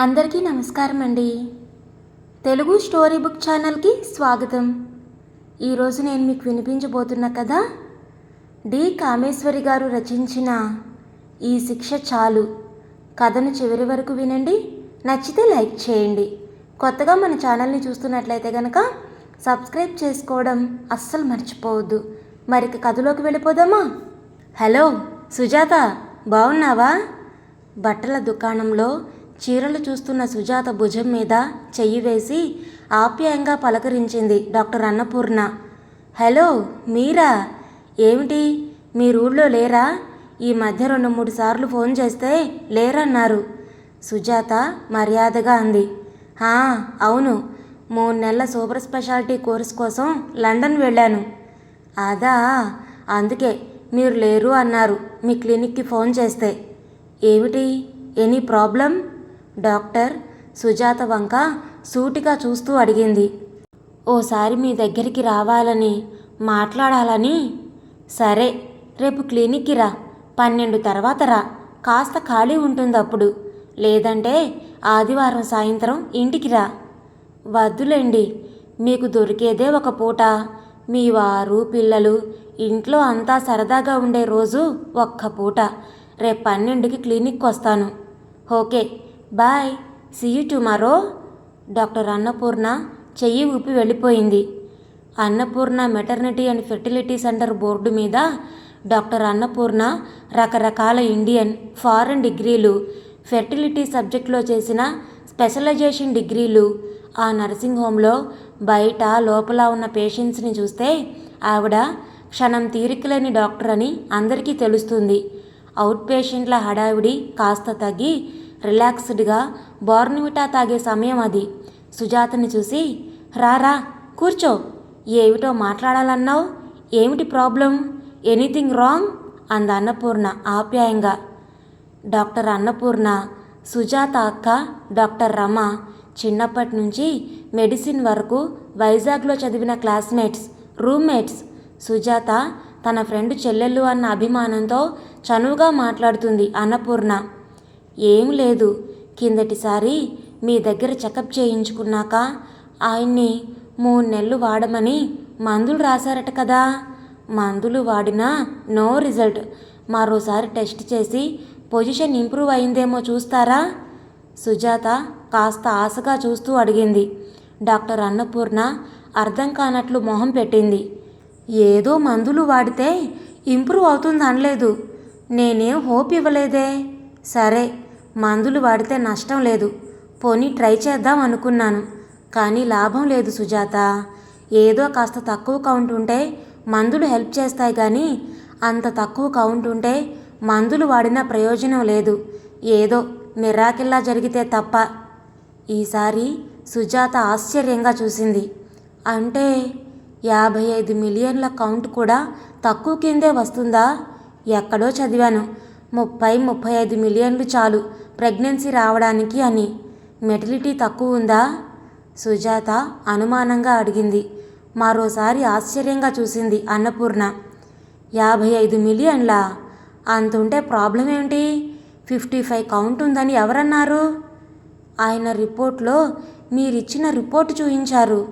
అందరికీ నమస్కారం అండి. తెలుగు స్టోరీ బుక్ ఛానల్కి స్వాగతం. ఈరోజు నేను మీకు వినిపించబోతున్న కథ డి. కామేశ్వరి గారు రచించిన ఈ శిక్ష చాలు. కథను చివరి వరకు వినండి. నచ్చితే లైక్ చేయండి. కొత్తగా మన ఛానల్ని చూస్తున్నట్లయితే కనుక సబ్స్క్రైబ్ చేసుకోవడం అస్సలు మర్చిపోవద్దు. మరిక కథలోకి వెళ్ళిపోదామా? హలో సుజాత బాగున్నావా బట్టల దుకాణంలో చీరలు చూస్తున్న సుజాత భుజం మీద చెయ్యి వేసి ఆప్యాయంగా పలకరించింది డాక్టర్ అన్నపూర్ణ. హలో మీరా? ఏమిటి? మీరు ఊళ్ళో లేరా? ఈ మధ్య రెండు మూడు సార్లు ఫోన్ చేస్తే లేరన్నారు. సుజాత మర్యాదగా అంది. "హా, అవును. మూడు నెలల సూపర్ స్పెషాలిటీ కోర్స్ కోసం లండన్ వెళ్ళాను. అదా అందుకే. మీరు లేరు అన్నారు మీ క్లినిక్కి ఫోన్ చేస్తే. ఏమిటి? Any problem? డాక్టర్ సుజాత వంక సూటిగా చూస్తూ అడిగింది. ఓసారి మీ దగ్గరికి రావాలని మాట్లాడాలని? సరే రేపు క్లినిక్కి రా. పన్నెండు తర్వాత రా. కాస్త ఖాళీ ఉంటుంది అప్పుడు లేదంటే ఆదివారం సాయంత్రం ఇంటికి రా. వద్దులేండి మీకు దొరికేదే ఒక పూట. మీ వారు పిల్లలు ఇంట్లో అంతా సరదాగా ఉండే రోజు ఒక్క పూట. రేపు పన్నెండుకి క్లినిక్కి వస్తాను. Okay. Bye see tomorrow? Doctor Annapurna చెయ్యి ఊపి వెళ్ళిపోయింది. Annapurna maternity and fertility centre board మీద డాక్టర్ అన్నపూర్ణ రకరకాల ఇండియన్ ఫారెన్ డిగ్రీలు ఫెర్టిలిటీ సబ్జెక్ట్లో చేసిన స్పెషలైజేషన్ డిగ్రీలు. ఆ నర్సింగ్ హోమ్లో బయట లోపల ఉన్న పేషెంట్స్ని చూస్తే ఆవిడ క్షణం తీరికలేని డాక్టర్ అని అందరికీ తెలుస్తుంది. అవుట్ పేషెంట్ల హడావిడి కాస్త తగ్గి రిలాక్స్డ్గా బోర్న్విటా తాగే సమయం అది. సుజాతని చూసి రారా కూర్చో. ఏమిటో మాట్లాడాలన్నావు? ఏమిటి ప్రాబ్లం ఎనీథింగ్ రాంగ్? అంద అన్నపూర్ణ ఆప్యాయంగా. డాక్టర్ అన్నపూర్ణ సుజాత అక్క డాక్టర్ రమ చిన్నప్పటి నుంచి మెడిసిన్ వరకు వైజాగ్లో చదివిన క్లాస్మేట్స్ రూమ్మేట్స్. సుజాత తన ఫ్రెండ్ చెల్లెళ్ళు అన్న అభిమానంతో చనువుగా మాట్లాడుతుంది అన్నపూర్ణ. ఏం లేదు. కిందటిసారి మీ దగ్గర చెకప్ చేయించుకున్నాక ఆయన్ని మూడు నెలలు వాడమని మందులు రాశారట కదా. మందులు వాడినా నో రిజల్ట్. మరోసారి టెస్ట్ చేసి పొజిషన్ ఇంప్రూవ్ అయిందేమో చూస్తారా? సుజాత కాస్త ఆశగా చూస్తూ అడిగింది. డాక్టర్ అన్నపూర్ణ అర్థం కానట్లు మొహం పెట్టింది. ఏదో మందులు వాడితే ఇంప్రూవ్ అవుతుంది అనలేదు. నేనేం హోప్ ఇవ్వలేదే. సరే మందులు వాడితే నష్టం లేదు. పోనీ ట్రై చేద్దాం అనుకున్నాను. కానీ లాభం లేదు సుజాత. ఏదో కాస్త తక్కువ కౌంట్ ఉంటే మందులు హెల్ప్ చేస్తాయి కానీ అంత తక్కువ కౌంట్ ఉంటే మందులు వాడిన ప్రయోజనం లేదు. ఏదో మిరాకిల్లా జరిగితే తప్ప. ఈసారి సుజాత ఆశ్చర్యంగా చూసింది. అంటే యాభై ఐదు మిలియన్ల కౌంట్ కూడా తక్కువ కిందే వస్తుందా? ఎక్కడో చదివాను. ముప్పై ముప్పై ఐదు మిలియన్లు చాలు. ప్రెగ్నెన్సీ రావడానికి అని. మెటిలిటీ తక్కువ ఉందా సుజాత అనుమానంగా అడిగింది. మరోసారి ఆశ్చర్యంగా చూసింది అన్నపూర్ణ. యాభై ఐదు మిలియన్లా? అంతుంటే ప్రాబ్లం ఏంటి ఫిఫ్టీ ఫైవ్ కౌంట్ ఉందని ఎవరన్నారు? ఆయన రిపోర్ట్లో మీరిచ్చిన రిపోర్ట్ చూయించారు.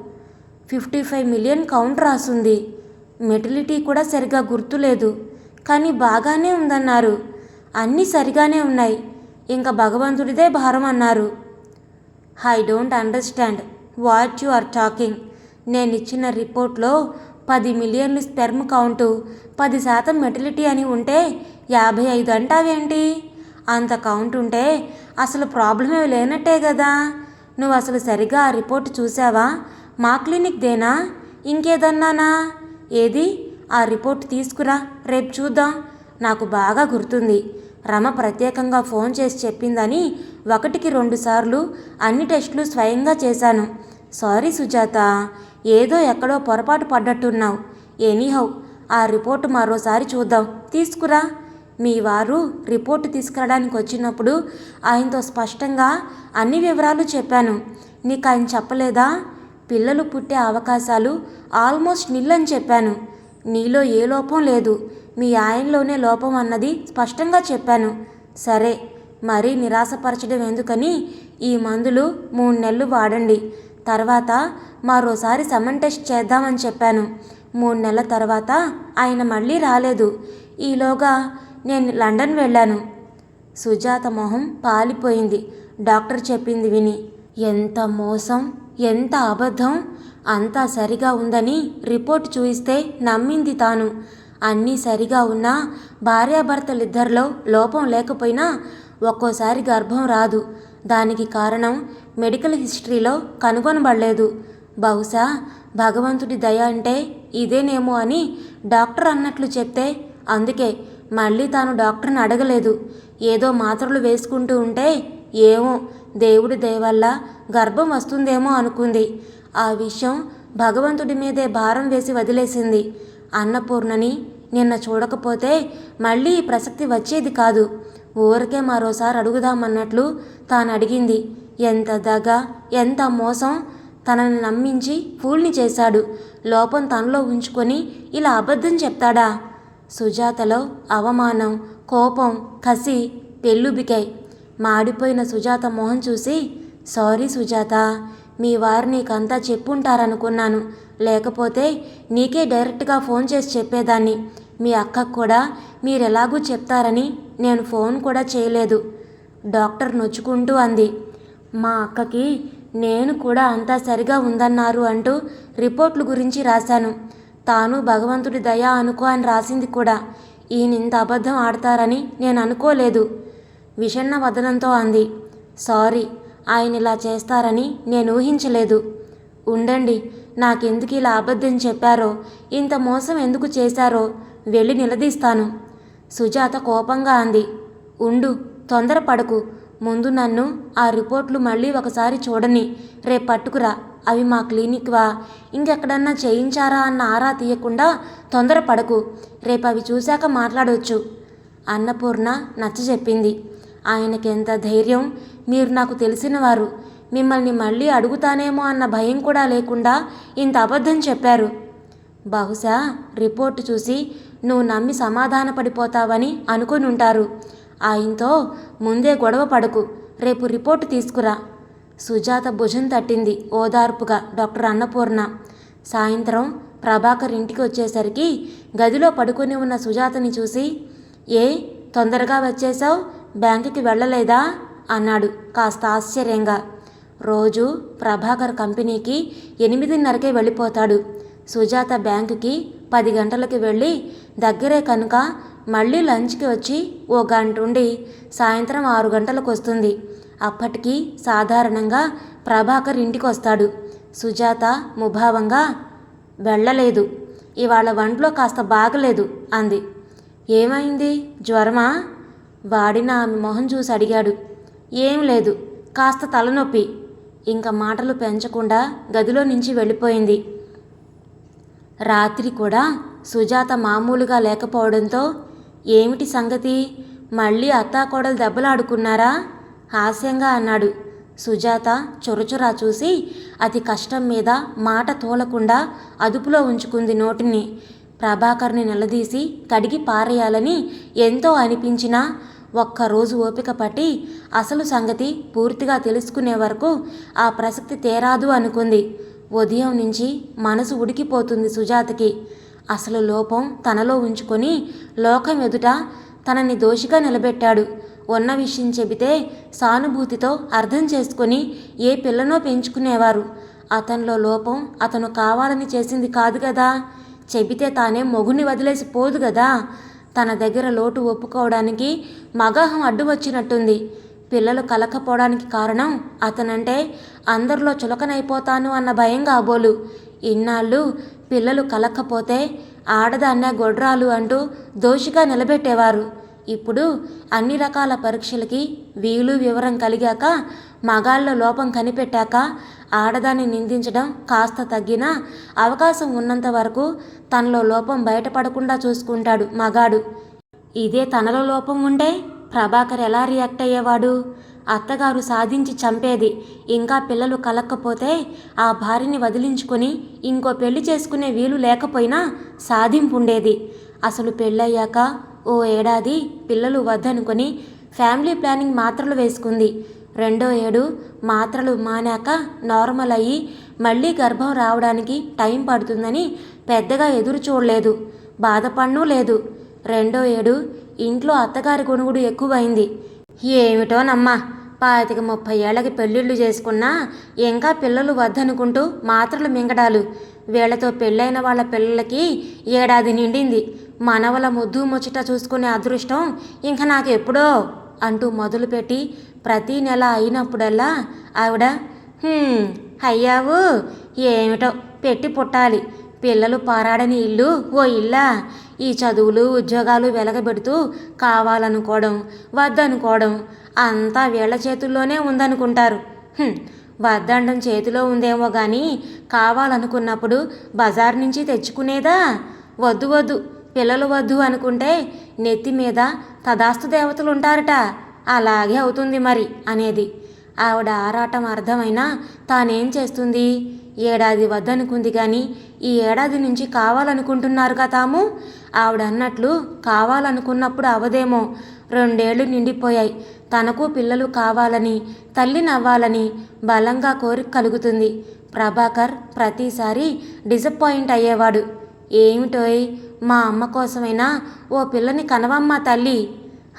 ఫిఫ్టీ ఫైవ్ మిలియన్ కౌంట్ రాసుంది. మెటిలిటీ కూడా సరిగా గుర్తులేదు. కానీ బాగానే ఉందన్నారు. అన్నీ సరిగానే ఉన్నాయి. ఇంకా భగవంతుడిదే భారం అన్నారు. I don't understand what you are talking నేను ఇచ్చిన రిపోర్ట్లో పది మిలియన్లు స్పెర్మ్ కౌంటు పది శాతం మెటిలిటీ అని ఉంటే యాభై ఐదు అంటావేంటి? అంత కౌంట్ ఉంటే అసలు ప్రాబ్లమే లేనట్టే కదా నువ్వు అసలు సరిగా ఆ రిపోర్ట్ చూసావా? మా క్లినిక్ దేనా? ఇంకేదన్నానా? ఏది? ఆ రిపోర్ట్ తీసుకురా రేపు చూద్దాం. నాకు బాగా గుర్తుంది. రమ ప్రత్యేకంగా ఫోన్ చేసి చెప్పిందని ఒకటికి రెండు సార్లు అన్ని టెస్టులు స్వయంగా చేశాను. సారీ సుజాత ఏదో ఎక్కడో పొరపాటు పడ్డట్టున్నావు. ఎనీహౌ ఆ రిపోర్టు మరోసారి చూద్దాం. తీసుకురా. మీ వారు రిపోర్టు తీసుకురావడానికి వచ్చినప్పుడు ఆయనతో స్పష్టంగా అన్ని వివరాలు చెప్పాను. నీకు ఆయన చెప్పలేదా? పిల్లలు పుట్టే అవకాశాలు ఆల్మోస్ట్ నిల్ అని చెప్పాను. నీలో ఏ లోపం లేదు. మీ ఆయనలోనే లోపం అన్నది స్పష్టంగా చెప్పాను. సరే మరీ నిరాశపరచడం ఎందుకని? ఈ మందులు మూడు నెలలు వాడండి. తర్వాత మరోసారి సమన్ టెస్ట్ చేద్దామని చెప్పాను. మూడు నెలల తర్వాత ఆయన మళ్ళీ రాలేదు. ఈలోగా నేను లండన్ వెళ్ళాను. సుజాత మొహం పాలిపోయింది. డాక్టర్ చెప్పింది విని ఎంత మోసం ఎంత అబద్ధం అంతా సరిగా ఉందని రిపోర్ట్ చూయిస్తే నమ్మింది తాను. అన్నీ సరిగా ఉన్నా భార్యాభర్తలిద్దరిలో లోపం లేకపోయినా ఒక్కోసారి గర్భం రాదు. దానికి కారణం మెడికల్ హిస్టరీలో కనుగొనబడలేదు. బహుశా భగవంతుడి దయ అంటే ఇదేనేమో అని డాక్టర్ అన్నట్లు చెప్తే అందుకే మళ్ళీ తాను డాక్టర్ని అడగలేదు. ఏదో మాత్రలు వేసుకుంటూ ఉంటే ఏమో దేవుడి దయ వల్ల గర్భం వస్తుందేమో అనుకుంది. ఆ విషయం భగవంతుడి మీదే భారం వేసి వదిలేసింది. అన్నపూర్ణని నిన్న చూడకపోతే మళ్ళీ ఈ ప్రసక్తి వచ్చేది కాదు. ఊరికే మరోసారి అడుగుదామన్నట్లు తాను అడిగింది. ఎంత దగ ఎంత మోసం తనని నమ్మించి ఫూల్ని చేశాడు. లోపం తనలో ఉంచుకొని ఇలా అబద్ధం చెప్తాడా? సుజాతలో అవమానం కోపం కసి పెళ్ళుబికాయి. మాడిపోయిన సుజాత మొహం చూసి సారీ సుజాత మీ వారు నీకంతా చెప్పుంటారనుకున్నాను. లేకపోతే నీకే డైరెక్ట్గా ఫోన్ చేసి చెప్పేదాన్ని. మీ అక్కకు కూడా మీరెలాగూ చెప్తారని నేను ఫోన్ కూడా చేయలేదు. డాక్టర్ నొచ్చుకుంటూ అంది. మా అక్కకి నేను కూడా అంతా సరిగా ఉందన్నారు అంటూ రిపోర్ట్ల గురించి రాశాను. తాను భగవంతుడి దయ అనుకో అని రాసింది కూడా. ఈయన ఇంత అబద్ధం ఆడతారని నేను అనుకోలేదు. విషన్న వదనంతో అంది. సారీ ఆయన ఇలా చేస్తారని నేను ఊహించలేదు. ఉండండి నాకెందుకు ఇలా అబద్ధం చెప్పారో ఇంత మోసం ఎందుకు చేశారో వెళ్ళి నిలదీస్తాను. సుజాత కోపంగా అంది. ఉండు తొందరపడకు ముందు నన్ను ఆ రిపోర్ట్లు మళ్ళీ ఒకసారి చూడని. రేపు పట్టుకురా. అవి మా క్లినిక్వా ఇంకెక్కడన్నా చేయించారా అన్న ఆరా తీయకుండా తొందరపడకు రేపు అవి చూశాక మాట్లాడవచ్చు అన్నపూర్ణ నచ్చజెప్పింది ఆయనకెంత ధైర్యం? మీరు నాకు తెలిసినవారు మిమ్మల్ని మళ్ళీ అడుగుతానేమో అన్న భయం కూడా లేకుండా ఇంత అబద్ధం చెప్పారు. బహుశా రిపోర్టు చూసి నువ్వు నమ్మి సమాధాన పడిపోతావని అనుకునుంటారు. ఆయనతో ముందే గొడవ పడకు. రేపు రిపోర్టు తీసుకురా. సుజాత భుజం తట్టింది ఓదార్పుగా. డాక్టర్ అన్నపూర్ణ. సాయంత్రం ప్రభాకర్ ఇంటికి వచ్చేసరికి గదిలో పడుకొని ఉన్న సుజాతని చూసి ఏ తొందరగా వచ్చేసావు బ్యాంకుకి వెళ్ళలేదా? అన్నాడు కాస్త ఆశ్చర్యంగా. రోజు ప్రభాకర్ కంపెనీకి ఎనిమిదిన్నరకే వెళ్ళిపోతాడు. సుజాత బ్యాంకుకి పది గంటలకి వెళ్ళి దగ్గరే కనుక మళ్ళీ లంచ్కి వచ్చి ఓ గంట ఉండి సాయంత్రం ఆరు గంటలకు వస్తుంది అప్పటికి సాధారణంగా ప్రభాకర్ ఇంటికి వస్తాడు సుజాత ముభావంగా వెళ్ళలేదు. ఇవాళ వంటలో కాస్త బాగలేదు అంది. ఏమైంది? జ్వరమా? వాడిన ఆమె మొహం చూసి అడిగాడు. ఏం లేదు కాస్త తలనొప్పి. ఇంకా మాటలు పెంచకుండా గదిలో నుంచి వెళ్ళిపోయింది. రాత్రి కూడా సుజాత మామూలుగా లేకపోవడంతో ఏమిటి సంగతి? మళ్ళీ అత్తాకోడలు దెబ్బలాడుకున్నారా? హాస్యంగా అన్నాడు. సుజాత చొరచొరా చూసి అతి కష్టం మీద మాట తోలకుండా అదుపులో ఉంచుకుంది నోటిని. ప్రభాకర్ని నిలదీసి కడిగి పారేయాలని ఎంతో అనిపించినా ఒక్కరోజు ఓపిక పట్టి అసలు సంగతి పూర్తిగా తెలుసుకునే వరకు ఆ ప్రసక్తి తేరాదు అనుకుంది. ఉదయం నుంచి మనసు ఉడికిపోతుంది సుజాతకి. అసలు లోపం తనలో ఉంచుకొని లోకం ఎదుట తనని దోషిగా నిలబెట్టాడు. ఉన్న విషయం చెబితే సానుభూతితో అర్థం చేసుకొని ఏ పిల్లనో పెంచుకునేవారు? అతనిలో లోపం అతను కావాలని చేసింది కాదు కదా చెబితే తానే మొగుని వదిలేసి పోదు కదా తన దగ్గర లోటు ఒప్పుకోవడానికి మగాహం అడ్డు వచ్చినట్టుంది. పిల్లలు కలకపోవడానికి కారణం అతనంటే అందరిలో చులకనైపోతాను అన్న భయం కాబోలు ఇన్నాళ్ళు పిల్లలు కలక్కపోతే ఆడదాన్న గొడ్రాలు అంటూ దోషిగా నిలబెట్టేవారు. ఇప్పుడు అన్ని రకాల పరీక్షలకి వీలు వివరం కలిగాక మగాళ్ళ లోపం కనిపెట్టాక ఆడదాన్ని నిందించడం కాస్త తగ్గినా అవకాశం ఉన్నంత వరకు తనలో లోపం బయటపడకుండా చూసుకుంటాడు మగాడు. ఇదే తనలో లోపం ఉండే ప్రభాకర్ ఎలా రియాక్ట్ అయ్యేవాడు? అత్తగారు సాధించి చంపేది. ఇంకా పిల్లలు కలక్కపోతే ఆ భార్యని వదిలించుకొని ఇంకో పెళ్ళి చేసుకునే వీలు లేకపోయినా సాధింపు ఉండేది అసలు పెళ్ళయ్యాక ఓ ఏడాది పిల్లలు వద్దనుకొని ఫ్యామిలీ ప్లానింగ్ మాత్రలు వేసుకుంది. రెండో ఏడు మాత్రలు మానాక నార్మల్ అయ్యి మళ్ళీ గర్భం రావడానికి టైం పడుతుందని పెద్దగా ఎదురు చూడలేదు. బాధపడనూ లేదు. రెండో ఏడు ఇంట్లో అత్తగారి కొనుగుడు ఎక్కువైంది. ఏమిటోనమ్మా? పాతిక ముప్పై ఏళ్ళకి పెళ్ళిళ్ళు చేసుకున్నా ఇంకా పిల్లలు వద్దనుకుంటూ మాత్రలు మింగడాలు. వీళ్ళతో పెళ్ళైన వాళ్ళ పిల్లలకి ఏడాది నిండింది. మనవల ముద్దు ముచ్చట చూసుకునే అదృష్టం ఇంకా నాకు ఎప్పుడో అంటూ మొదలుపెట్టి ప్రతీ నెల అయినప్పుడల్లా ఆవిడ అయ్యావు ఏమిటో పెట్టి పుట్టాలి. పిల్లలు పారాడని ఇల్లు ఓ ఇల్లా? ఈ చదువులు ఉద్యోగాలు వెలగబెడుతూ కావాలనుకోవడం వద్దనుకోవడం అంతా వీళ్ళ చేతుల్లోనే ఉందనుకుంటారు. వద్దండం చేతిలో ఉందేమో కానీ కావాలనుకున్నప్పుడు బజార్ నుంచి తెచ్చుకునేదా? వద్దు వద్దు పిల్లలు వద్దు అనుకుంటే నెత్తి మీద తదాస్తు దేవతలు ఉంటారట అలాగే అవుతుంది మరి అనేది. ఆవిడ ఆరాటం అర్థమైనా తానేం చేస్తుంది? ఏడాది వద్దనుకుంది కానీ ఈ ఏడాది నుంచి కావాలనుకుంటున్నారుగా తాము? ఆవిడ అన్నట్లు కావాలనుకున్నప్పుడు అవదేమో. రెండేళ్ళు నిండిపోయాయి. తనకు పిల్లలు కావాలని తల్లి నవ్వాలని బలంగా కోరిక కలుగుతుంది. ప్రభాకర్ ప్రతిసారి డిసప్పాయింట్ అయ్యేవాడు. ఏమిటోయ్? మా అమ్మ కోసమైనా ఓ పిల్లని కనవమ్మా తల్లి!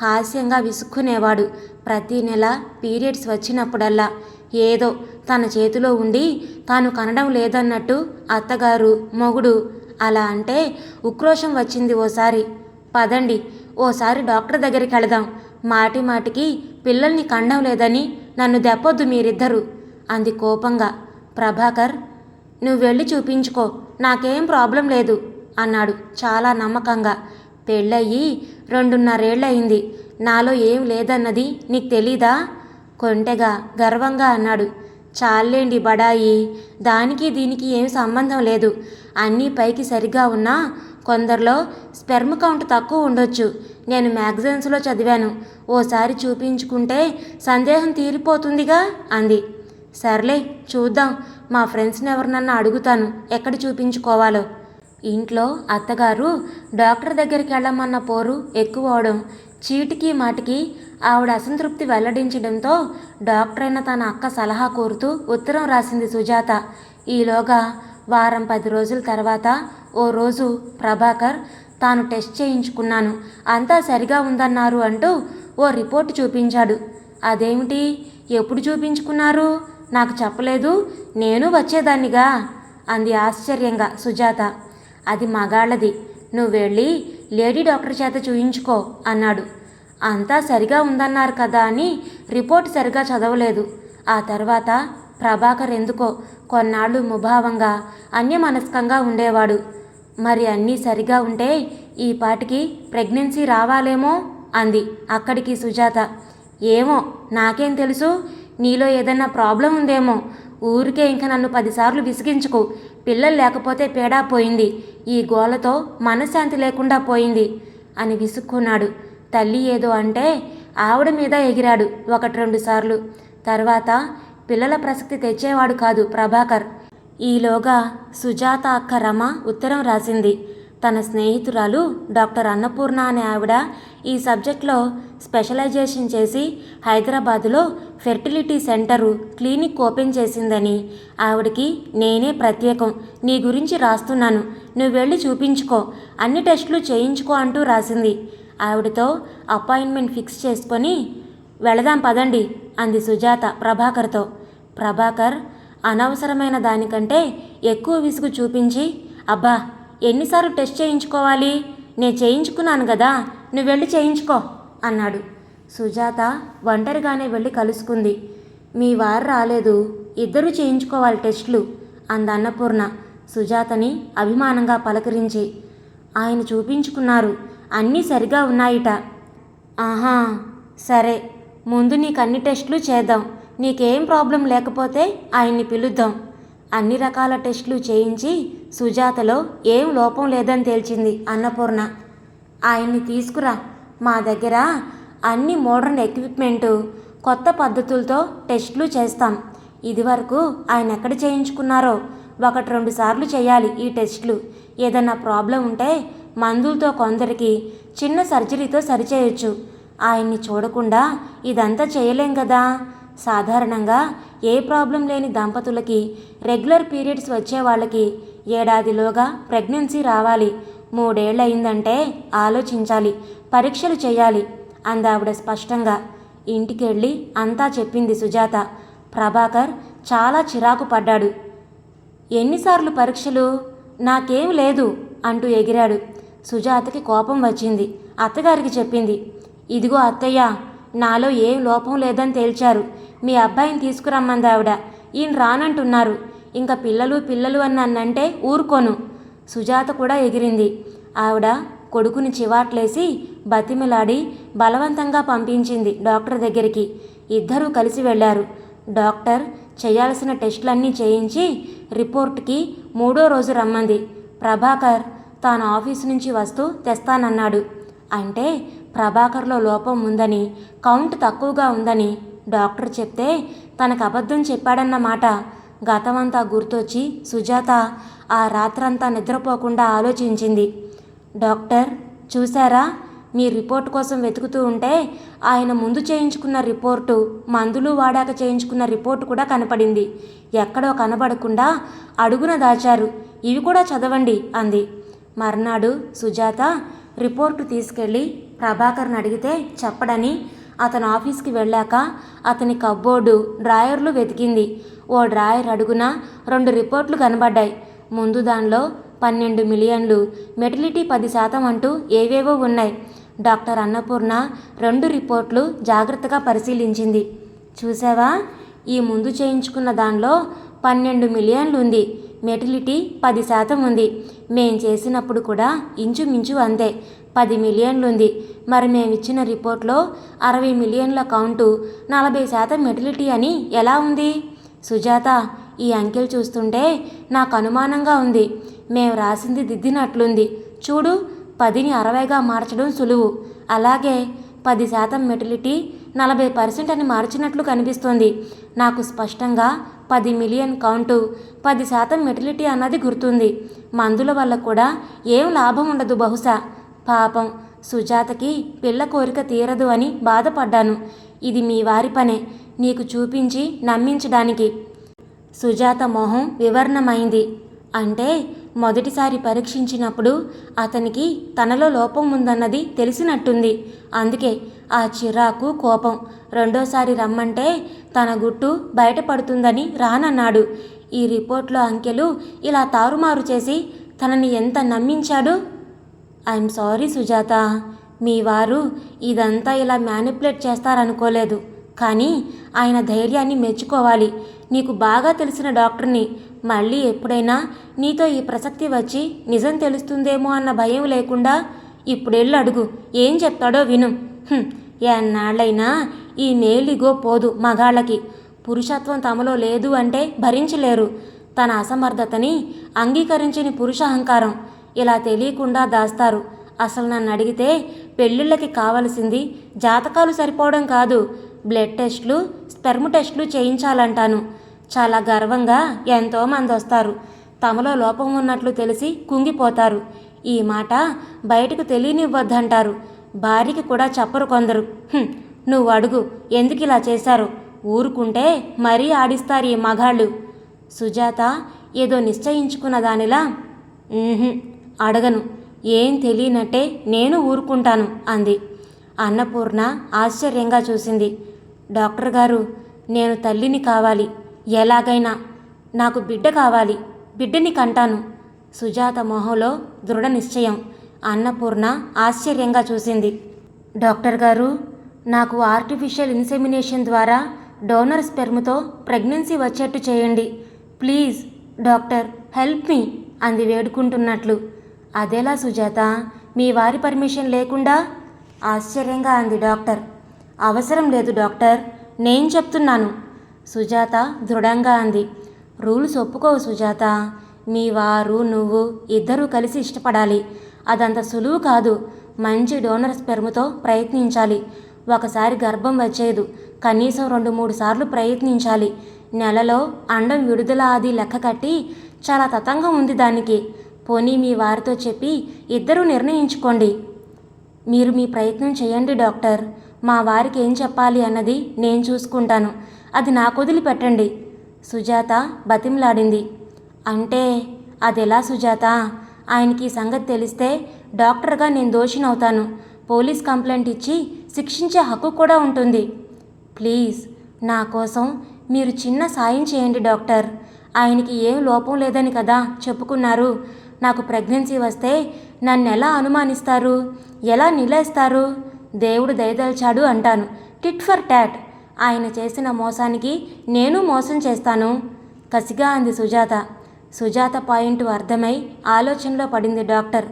హాస్యంగా విసుక్కునేవాడు. ప్రతి నెల పీరియడ్స్ వచ్చినప్పుడల్లా ఏదో తన చేతిలో ఉండి తాను కనడం లేదన్నట్టు అత్తగారు మొగుడు అలా అంటే ఉక్రోషం వచ్చింది ఓసారి. పదండి ఓసారి డాక్టర్ దగ్గరికి వెళదాం. మాటి మాటికి పిల్లల్ని కండం లేదని నన్ను దెప్పొద్దు మీరిద్దరూ అంది కోపంగా. ప్రభాకర్ నువ్వు వెళ్ళి చూపించుకో నాకేం ప్రాబ్లం లేదు అన్నాడు చాలా నమ్మకంగా. పెళ్ళయ్యి రెండున్నరేళ్ళయింది నాలో ఏం లేదన్నది నీకు తెలీదా? కొంటెగా గర్వంగా అన్నాడు. చాలేండి బడాయి. దానికి దీనికి ఏమి సంబంధం లేదు. అన్నీ పైకి సరిగా ఉన్నా కొందరిలో స్పెర్మ్ కౌంట్ తక్కువ ఉండొచ్చు. నేను మ్యాగజైన్స్లో చదివాను. ఓసారి చూపించుకుంటే సందేహం తీరిపోతుందిగా అంది. సర్లే చూద్దాం. మా ఫ్రెండ్స్ని ఎవరినన్నా అడుగుతాను. ఎక్కడ చూపించుకోవాలో. ఇంట్లో అత్తగారు డాక్టర్ దగ్గరికి వెళ్ళమన్న పోరు ఎక్కువ అవడం చీటికి మాటికి ఆవిడ అసంతృప్తి వెల్లడించడంతో డాక్టర్ అయిన తన అక్క సలహా కోరుతూ ఉత్తరం రాసింది సుజాత. ఈలోగా వారం పది రోజుల తర్వాత ఓ రోజు ప్రభాకర్ తాను టెస్ట్ చేయించుకున్నాను. అంతా సరిగా ఉందన్నారు అంటూ ఓ రిపోర్ట్ చూపించాడు. అదేమిటి? ఎప్పుడు చూపించుకున్నారు? నాకు చెప్పలేదు. నేను వచ్చేదాన్నిగా? అంది ఆశ్చర్యంగా సుజాత. అది మగాళ్ళది. నువ్వు వెళ్ళి లేడీ డాక్టర్ చేత చూయించుకో అన్నాడు. అంతా సరిగా ఉందన్నారు కదా అని రిపోర్ట్ సరిగా చదవలేదు. ఆ తర్వాత ప్రభాకర్ ఎందుకో కొన్నాళ్ళు ముభావంగా అన్యమనస్కంగా ఉండేవాడు. మరి అన్నీ సరిగా ఉంటే ఈ పాటికి ప్రెగ్నెన్సీ రావాలేమో? అంది అక్కడికి సుజాత. ఏమో నాకేం తెలుసు? నీలో ఏదన్నా ప్రాబ్లం ఉందేమో? ఊరికే ఇంక నన్ను పదిసార్లు విసిగించుకు. పిల్లలు లేకపోతే పేడా పోయింది. ఈ గోలతో మనశ్శాంతి లేకుండా పోయింది అని విసుక్కున్నాడు. తల్లి ఏదో అంటే ఆవిడ మీద ఎగిరాడు ఒకటి రెండు సార్లు. తర్వాత పిల్లల ప్రసక్తి తెచ్చేవాడు కాదు ప్రభాకర్. ఈలోగా సుజాత అక్క రమ ఉత్తరం రాసింది. తన స్నేహితురాలు డాక్టర్ అన్నపూర్ణ అనే ఆవిడ ఈ సబ్జెక్ట్లో స్పెషలైజేషన్ చేసి హైదరాబాదులో ఫెర్టిలిటీ సెంటరు క్లినిక్ ఓపెన్ చేసిందని. ఆవిడకి నేనే ప్రత్యేకం. నీ గురించి రాస్తున్నాను. నువ్వు వెళ్ళి చూపించుకో. అన్ని టెస్టులు చేయించుకో అంటూ రాసింది. ఆవిడతో అపాయింట్మెంట్ ఫిక్స్ చేసుకొని వెళదాం పదండి అంది సుజాత ప్రభాకర్తో. ప్రభాకర్ అనవసరమైన దానికంటే ఎక్కువ విసుగు చూపించి అబ్బా ఎన్నిసార్లు టెస్ట్ చేయించుకోవాలి? నేను చేయించుకున్నాను కదా. నువ్వు వెళ్ళి చేయించుకో అన్నాడు. సుజాత ఒంటరిగానే వెళ్ళి కలుసుకుంది. మీ వారు రాలేదు. ఇద్దరూ చేయించుకోవాలి టెస్టులు అంద అన్నపూర్ణ సుజాతని అభిమానంగా పలకరించి. ఆయన చూపించుకున్నారు. అన్నీ సరిగా ఉన్నాయిట. ఆహా సరే. ముందు నీకు అన్ని టెస్టులు చేద్దాం. నీకేం ప్రాబ్లం లేకపోతే ఆయన్ని పిలుద్దాం. అన్ని రకాల టెస్టులు చేయించి సుజాతలో ఏం లోపం లేదని తేల్చింది అన్నపూర్ణ. ఆయన్ని తీసుకురా. మా దగ్గర అన్ని మోడర్న్ ఎక్విప్మెంటు కొత్త పద్ధతులతో టెస్టులు చేస్తాం. ఇదివరకు ఆయన ఎక్కడ చేయించుకున్నారో ఒకటి రెండు సార్లు చేయాలి ఈ టెస్టులు. ఏదన్నా ప్రాబ్లం ఉంటే మందులతో కొందరికి చిన్న సర్జరీతో సరిచేయొచ్చు. ఆయన్ని చూడకుండా ఇదంతా చేయలేం కదా. సాధారణంగా ఏ ప్రాబ్లం లేని దంపతులకి రెగ్యులర్ పీరియడ్స్ వచ్చే వాళ్ళకి ఏడాదిలోగా ప్రెగ్నెన్సీ రావాలి. మూడేళ్ళయిందంటే ఆలోచించాలి పరీక్షలు చేయాలి అందావిడ స్పష్టంగా. ఇంటికెళ్ళి అంతా చెప్పింది సుజాత. ప్రభాకర్ చాలా చిరాకు పడ్డాడు. ఎన్నిసార్లు పరీక్షలు? నాకేం లేదు అంటూ ఎగిరాడు. సుజాతకి కోపం వచ్చింది. అత్తగారికి చెప్పింది. ఇదిగో అత్తయ్య నాలో ఏం లోపం లేదని తేల్చారు. మీ అబ్బాయిని తీసుకురమ్మంది ఆవిడ ఈయన రానంటున్నారు. ఇంకా పిల్లలు పిల్లలు అని నన్నంటే ఊరుకోను. సుజాత కూడా ఎగిరింది. ఆవిడ కొడుకుని చివాట్లేసి బతిమిలాడి బలవంతంగా పంపించింది డాక్టర్ దగ్గరికి. ఇద్దరూ కలిసి వెళ్ళారు. డాక్టర్ చేయాల్సిన టెస్టులన్నీ చేయించి రిపోర్ట్కి మూడో రోజు రమ్మంది. ప్రభాకర్ తాను ఆఫీసు నుంచి వస్తూ తెస్తానన్నాడు. అంటే ప్రభాకర్లో లోపం ఉందని కౌంట్ తక్కువగా ఉందని డాక్టర్ చెప్తే తనకు అబద్ధం చెప్పాడన్నమాట గతమంతా గుర్తొచ్చి సుజాత ఆ రాత్రంతా నిద్రపోకుండా ఆలోచించింది. డాక్టర్ చూసారా మీ రిపోర్ట్ కోసం వెతుకుతూ ఉంటే ఆయన ముందు చేయించుకున్న రిపోర్టు మందులు వాడాక చేయించుకున్న రిపోర్టు కూడా కనపడింది. ఎక్కడో కనబడకుండా అడుగున దాచారు. ఇవి కూడా చదవండి అంది. మర్నాడు సుజాత రిపోర్టు తీసుకెళ్ళి ప్రభాకర్ని అడిగితే చెప్పడని అతను ఆఫీస్కి వెళ్ళాక అతని కబ్బోర్డు డ్రాయర్లు వెతికింది. ఓ డ్రాయర్ అడుగున రెండు రిపోర్ట్లు కనబడ్డాయి. ముందు దానిలో పన్నెండు మిలియన్లు మెటిలిటీ పది శాతం అంటూ ఏవేవో ఉన్నాయి. డాక్టర్ అన్నపూర్ణ రెండు రిపోర్ట్లు జాగ్రత్తగా పరిశీలించింది. చూసావా ఈ ముందు చేయించుకున్న దానిలో పన్నెండు మిలియన్లు ఉంది మెటిలిటీ పది శాతం ఉంది. మేం చేసినప్పుడు కూడా ఇంచుమించు అంతే పది మిలియన్లు ఉంది. మరి మేమిచ్చిన రిపోర్ట్లో అరవై మిలియన్ల కౌంటు నలభై శాతం మెటిలిటీ అని ఎలా ఉంది? సుజాత ఈ అంకెలు చూస్తుంటే నాకు అనుమానంగా ఉంది. మేము రాసింది దిద్దినట్లుంది. చూడు పదిని అరవైగా మార్చడం సులువు. అలాగే పది శాతం మెటిలిటీ నలభై పర్సెంట్ అని మార్చినట్లు కనిపిస్తుంది. నాకు స్పష్టంగా పది మిలియన్ కౌంటు పది శాతం మెటిలిటీ అన్నది గుర్తుంది. మందుల వల్ల కూడా ఏం లాభం ఉండదు బహుశా. పాపం సుజాతకి పిల్ల కోరిక తీరదు అని బాధపడ్డాను. ఇది మీ వారి పనే. నీకు చూపించి నమ్మించడానికి. సుజాత మొహం వివరణమైంది. అంటే మొదటిసారి పరీక్షించినప్పుడు అతనికి తనలో లోపం ఉందన్నది తెలిసినట్టుంది. అందుకే ఆ చిరాకు కోపం రెండోసారి రమ్మంటే తన గుట్టు బయటపడుతుందని రానన్నాడు. ఈ రిపోర్ట్లో అంకెలు ఇలా తారుమారు చేసి తనని ఎంత నమ్మించాడు? I'm sorry Sujatha. మీ వారు ఇదంతా ఇలా మ్యానిపులేట్ చేస్తారనుకోలేదు. కానీ ఆయన ధైర్యాన్ని మెచ్చుకోవాలి. నీకు బాగా తెలిసిన డాక్టర్ని మళ్ళీ ఎప్పుడైనా నీతో ఈ ప్రసక్తి వచ్చి నిజం తెలుస్తుందేమో అన్న భయం లేకుండా ఇప్పుడెళ్ళు అడుగు. ఏం చెప్తాడో విను. ఎన్నాళ్ళైనా ఈ మేలిగో పోదు మగాళ్ళకి. పురుషత్వం తమలో లేదు అంటే భరించలేరు. తన అసమర్థతని అంగీకరించని పురుష అహంకారం. ఇలా తెలియకుండా దాస్తారు. అసలు నన్ను అడిగితే పెళ్ళిళ్ళకి కావలసింది జాతకాలు సరిపోవడం కాదు. బ్లడ్ టెస్ట్లు స్పెర్మ్ టెస్ట్లు చేయించాలంటాను. చాలా గర్వంగా ఎంతోమంది వస్తారు. తమలో లోపం ఉన్నట్లు తెలిసి కుంగిపోతారు. ఈ మాట బయటకు తెలియనివ్వద్దంటారు. భార్యకి కూడా చెప్పరు కొందరు. నువ్వు అడుగు ఎందుకు ఇలా చేశారు? ఊరుకుంటే మరీ ఆడిస్తారు ఈ మగాళ్ళు. సుజాత ఏదో నిశ్చయించుకున్న దానిలా అడగను. ఏం తెలియనట్టే నేను ఊరుకుంటాను అంది. అన్నపూర్ణ ఆశ్చర్యంగా చూసింది. డాక్టర్ గారు నేను తల్లిని కావాలి. ఎలాగైనా నాకు బిడ్డ కావాలి బిడ్డని కంటాను. సుజాత మొహంలో దృఢ నిశ్చయం. అన్నపూర్ణ ఆశ్చర్యంగా చూసింది. డాక్టర్ గారు నాకు ఆర్టిఫిషియల్ ఇన్సెమినేషన్ ద్వారా డోనర్ స్పెర్మ్తో ప్రెగ్నెన్సీ వచ్చేట్టు చేయండి. ప్లీజ్ డాక్టర్ హెల్ప్ మీ అంది వేడుకుంటున్నట్లు. అదేలా సుజాత మీ వారి పర్మిషన్ లేకుండా? ఆశ్చర్యంగా అంది డాక్టర్. అవసరం లేదు డాక్టర్ నేను చెప్తున్నాను. సుజాత దృఢంగా అంది. రూల్స్ ఒప్పుకోవు సుజాత. మీ వారు నువ్వు ఇద్దరూ కలిసి ఇష్టపడాలి. అదంత సులువు కాదు. మంచి డోనర్ స్పెర్మ్తో ప్రయత్నించాలి. ఒకసారి గర్భం వచ్చేదు. కనీసం రెండు మూడు సార్లు ప్రయత్నించాలి. నెలలో అండం విడుదల అది లెక్క కట్టి చాలా తతంగం ఉంది దానికి. పోనీ మీ వారితో చెప్పి ఇద్దరూ నిర్ణయించుకోండి. మీరు మీ ప్రయత్నం చేయండి డాక్టర్. మా వారికి ఏం చెప్పాలి అన్నది నేను చూసుకుంటాను. అది నాకు వదిలిపెట్టండి. సుజాత బతిమలాడింది. అంటే అదెలా సుజాత? ఆయనకి సంగతి తెలిస్తే డాక్టర్గా నేను దోషినవుతాను. పోలీస్ కంప్లైంట్ ఇచ్చి శిక్షించే హక్కు కూడా ఉంటుంది. ప్లీజ్ నా కోసం మీరు చిన్న సాయం చేయండి డాక్టర్. ఆయనకి ఏం లోపం లేదని కదా చెప్పుకున్నారు. నాకు ప్రెగ్నెన్సీ వస్తే నన్ను ఎలా అనుమానిస్తారు? ఎలా నిలేస్తారు? దేవుడు దయదల్చాడు అంటాను. Tit for tat. ఆయన చేసిన మోసానికి నేను మోసం చేస్తాను. కసిగా అంది సుజాత. సుజాత పాయింట్ అర్థమై ఆలోచనలో పడింది డాక్టర్.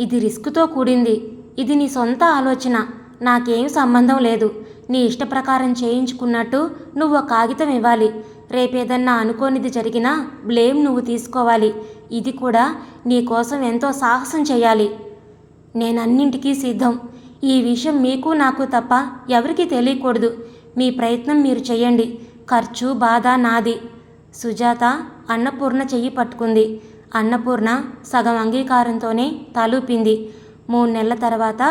ఇది రిస్క్తో కూడింది. ఇది నీ సొంత ఆలోచన. నాకేం సంబంధం లేదు. నీ ఇష్ట ప్రకారం చేయించుకున్నట్టు నువ్వు ఒక కాగితం ఇవ్వాలి. రేపేదన్నా అనుకోనిది జరిగినా బ్లేమ్ నువ్వు తీసుకోవాలి. ఇది కూడా నీ కోసం ఎంతో సాహసం చేయాలి. నేనన్నింటికీ సిద్ధం. ఈ విషయం మీకు నాకు తప్ప ఎవరికీ తెలియకూడదు. మీ ప్రయత్నం మీరు చేయండి ఖర్చు బాధ నాది. సుజాత అన్నపూర్ణ చెయ్యి పట్టుకుంది. అన్నపూర్ణ సగం అంగీకారంతోనే తలూపింది. మూడు నెలల తర్వాత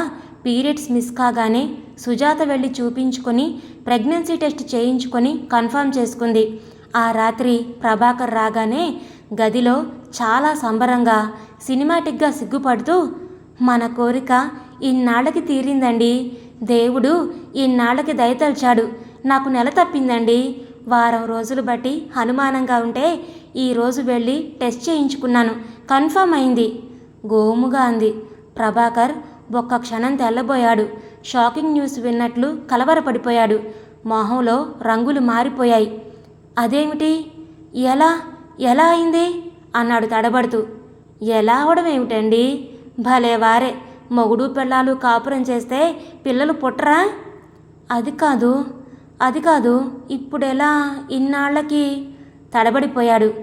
పీరియడ్స్ మిస్ కాగానే సుజాత వెళ్ళి చూపించుకొని ప్రెగ్నెన్సీ టెస్ట్ చేయించుకొని కన్ఫర్మ్ చేసుకుంది. ఆ రాత్రి ప్రభాకర్ రాగానే గదిలో చాలా సంబరంగా సినిమాటిక్గా సిగ్గుపడుతూ మన కోరిక ఇన్నాళ్ళకి తీరిందండి. దేవుడు ఇన్నాళ్ళకి దయతలిచాడు. నాకు నెల తప్పిందండి. వారం రోజులు బట్టి అనుమానంగా ఉంటే ఈరోజు వెళ్ళి టెస్ట్ చేయించుకున్నాను. కన్ఫర్మ్ అయింది. గోముగా అంది. ప్రభాకర్ ఒక్క క్షణం తెల్లబోయాడు. షాకింగ్ న్యూస్ విన్నట్లు కలవరపడిపోయాడు. మొహంలో రంగులు మారిపోయాయి. అదేమిటి? ఎలా? ఎలా అయింది? అన్నాడు తడబడుతూ. ఎలా అవడం ఏమిటండి? భలేవారే. మొగుడు పిల్లలు కాపురం చేస్తే పిల్లలు పుట్టరా? అది కాదు అది కాదు ఇప్పుడెలా ఇన్నాళ్ళకి తడబడిపోయాడు.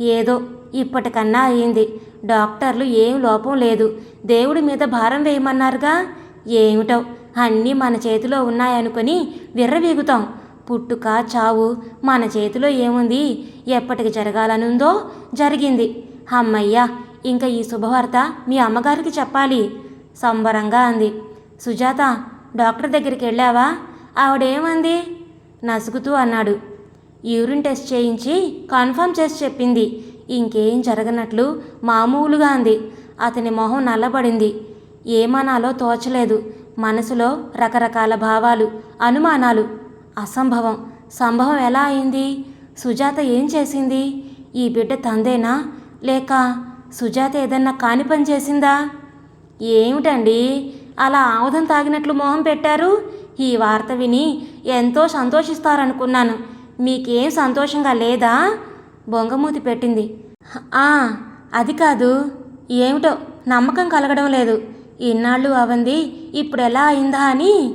ఏదో ఇప్పటికన్నా అయింది. డాక్టర్లు ఏం లోపం లేదు. దేవుడి మీద భారం వేయమన్నారుగా? ఏమిటో అన్నీ మన చేతిలో ఉన్నాయనుకొని విర్రవీగుతాం. పుట్టుక చావు మన చేతిలో ఏముంది? ఎప్పటికి జరగాలనుందో జరిగింది. అమ్మయ్యా ఇంకా ఈ శుభవార్త మీ అమ్మగారికి చెప్పాలి. సంబరంగా అంది. సుజాత డాక్టర్ దగ్గరికి వెళ్ళావా? ఆవిడేమంది? నసుగుతూ అన్నాడు. యూరిన్ టెస్ట్ చేయించి కన్ఫర్మ్ చేసి చెప్పింది. ఇంకేం జరగనట్లు మామూలుగా అంది. అతని మొహం నల్లబడింది. ఏమనాలో తోచలేదు. మనసులో రకరకాల భావాలు అనుమానాలు. అసంభవం. సంభవం ఎలా అయింది? సుజాత ఏం చేసింది? ఈ బిడ్డ తందేనా? లేక సుజాత ఏదన్నా కాని పని చేసిందా? ఏమిటండి? అలా ఆముదం తాగినట్లు మొహం పెట్టారు? ఈ వార్త విని ఎంతో సంతోషిస్తారనుకున్నాను. మీకేం సంతోషంగా లేదా? బొంగమూతి పెట్టింది. "ఆ, అది కాదు. ఏమిటో నమ్మకం కలగడం లేదు. ఇన్నాళ్ళు అవంది ఇప్పుడు ఎలా అయిందా అని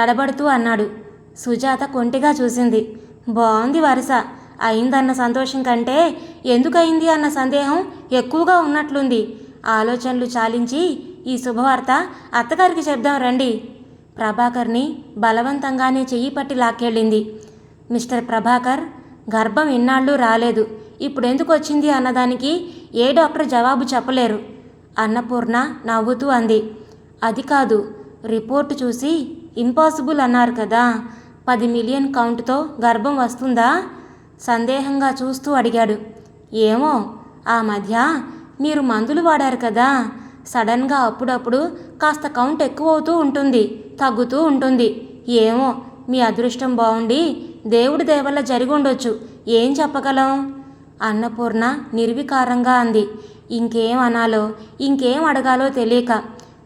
తడబడుతూ అన్నాడు. సుజాత కొంటిగా చూసింది. బాగుంది వరుస. అయిందన్న సంతోషం కంటే ఎందుకయింది అన్న సందేహం ఎక్కువగా ఉన్నట్లుంది. ఆలోచనలు చాలించి ఈ శుభవార్త అత్తగారికి చెప్దాం రండి. ప్రభాకర్ని బలవంతంగానే చెయ్యి పట్టి లాక్కెళ్ళింది. మిస్టర్ ప్రభాకర్ గర్భం ఇన్నాళ్ళు రాలేదు. ఇప్పుడు ఎందుకు వచ్చింది అన్నదానికి ఏ డాక్టర్ జవాబు చెప్పలేరు. అన్నపూర్ణ నవ్వుతూ అంది. అది కాదు రిపోర్టు చూసి ఇంపాసిబుల్ అన్నారు కదా. పది మిలియన్ కౌంట్తో గర్భం వస్తుందా? సందేహంగా చూస్తూ అడిగాడు. ఏమో ఆ మధ్య మీరు మందులు వాడారు కదా. సడన్గా అప్పుడప్పుడు కాస్త కౌంట్ ఎక్కువ అవుతూ ఉంటుంది తగ్గుతూ ఉంటుంది. ఏమో మీ అదృష్టం బాగుండి దేవుడి దేవల్ల జరిగి ఉండొచ్చు ఏం చెప్పగలం? అన్నపూర్ణ నిర్వికారంగా అంది. ఇంకేం అనాలో ఇంకేం అడగాలో తెలియక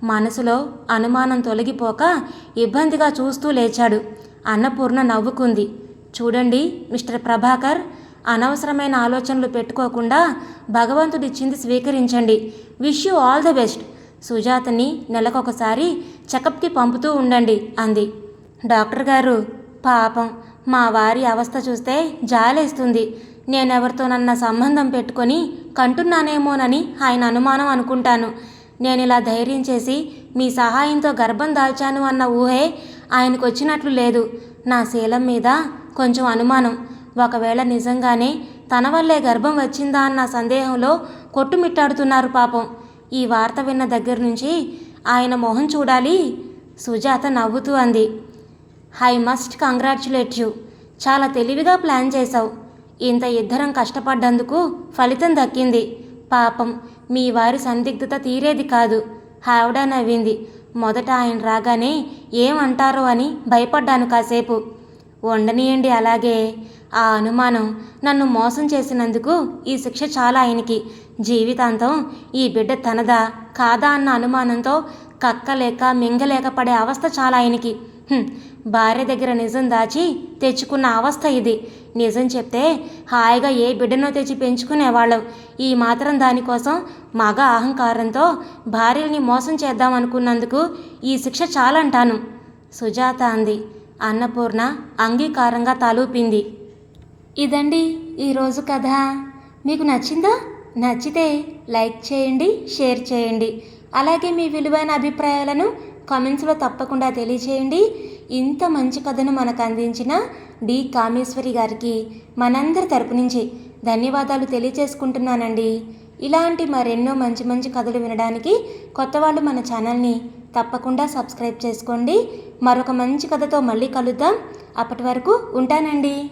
మనసులో అనుమానం తొలగిపోక ఇబ్బందిగా చూస్తూ లేచాడు. అన్నపూర్ణ నవ్వుకుంది. చూడండి మిస్టర్ ప్రభాకర్ అనవసరమైన ఆలోచనలు పెట్టుకోకుండా భగవంతుడిచ్చింది స్వీకరించండి. Wish you all the best సుజాతని నెలకొకసారి చెకప్కి పంపుతూ ఉండండి అంది. డాక్టర్ గారు పాపం మా వారి అవస్థ చూస్తే జాలేస్తుంది. నేనెవరితోనన్నా సంబంధం పెట్టుకొని కంటున్నానేమోనని ఆయన అనుమానం అనుకుంటాను. నేను ఇలా ధైర్యం చేసి మీ సహాయంతో గర్భం దాల్చాను అన్న ఊహే ఆయనకు వచ్చినట్లు లేదు. నా శీలం మీద కొంచెం అనుమానం. ఒకవేళ నిజంగానే తన వల్లే గర్భం వచ్చిందా అన్న సందేహంలో కొట్టుమిట్టాడుతున్నారు పాపం. ఈ వార్త విన్న దగ్గర నుంచి ఆయన మొహం చూడాలి. సుజాత నవ్వుతూ అంది. I must congratulate you. చాలా తెలివిగా ప్లాన్ చేశావు. ఇంత ఇద్దరం కష్టపడ్డందుకు ఫలితం దక్కింది. పాపం మీ వారి సందిగ్ధత తీరేది కాదు. ఆవిడ నవ్వింది. మొదట ఆయన రాగానే ఏమంటారో అని భయపడ్డాను కాసేపు. ఉండనియండి అలాగే. ఆ అనుమానం నన్ను మోసం చేసినందుకు ఈ శిక్ష చాలా ఆయనకి. జీవితాంతం ఈ బిడ్డ తనదా కాదా అన్న అనుమానంతో కక్కలేక మింగలేక పడే అవస్థ చాలా ఆయనకి. భార్య దగ్గర నిజం దాచి తెచ్చుకున్న అవస్థ ఇది. నిజం చెప్తే హాయిగా ఏ బిడ్డనో తెచ్చి పెంచుకునేవాళ్ళం ఈ మాత్రం దానికోసం మగ అహంకారంతో భార్యల్ని మోసం చేద్దాం అనుకున్నందుకు ఈ శిక్ష చాలంటాను. సుజాత అంది. అన్నపూర్ణ అంగీకారంగా తలూపింది. ఇదండి ఈరోజు కథ. మీకు నచ్చిందా? నచ్చితే లైక్ చేయండి షేర్ చేయండి. అలాగే మీ విలువైన అభిప్రాయాలను కామెంట్స్లో తప్పకుండా తెలియచేయండి. ఇంత మంచి కథను మనకు అందించిన డి కామేశ్వరి గారికి మనందరి తరపు నుంచి ధన్యవాదాలు తెలియచేసుకుంటున్నానండి. ఇలాంటి మరెన్నో మంచి మంచి కథలు వినడానికి కొత్త వాళ్ళు మన ఛానల్ని తప్పకుండా సబ్స్క్రైబ్ చేసుకోండి. మరొక మంచి కథతో మళ్ళీ కలుద్దాం. అప్పటి వరకు ఉంటానండి.